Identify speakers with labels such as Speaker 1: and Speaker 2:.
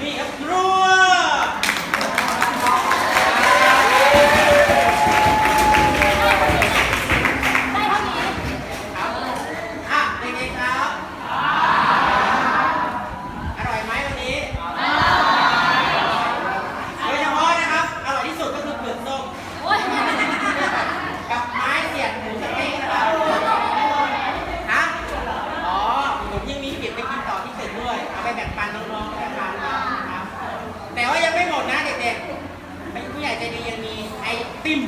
Speaker 1: me approved. ญ่ใจดียังมีไอติม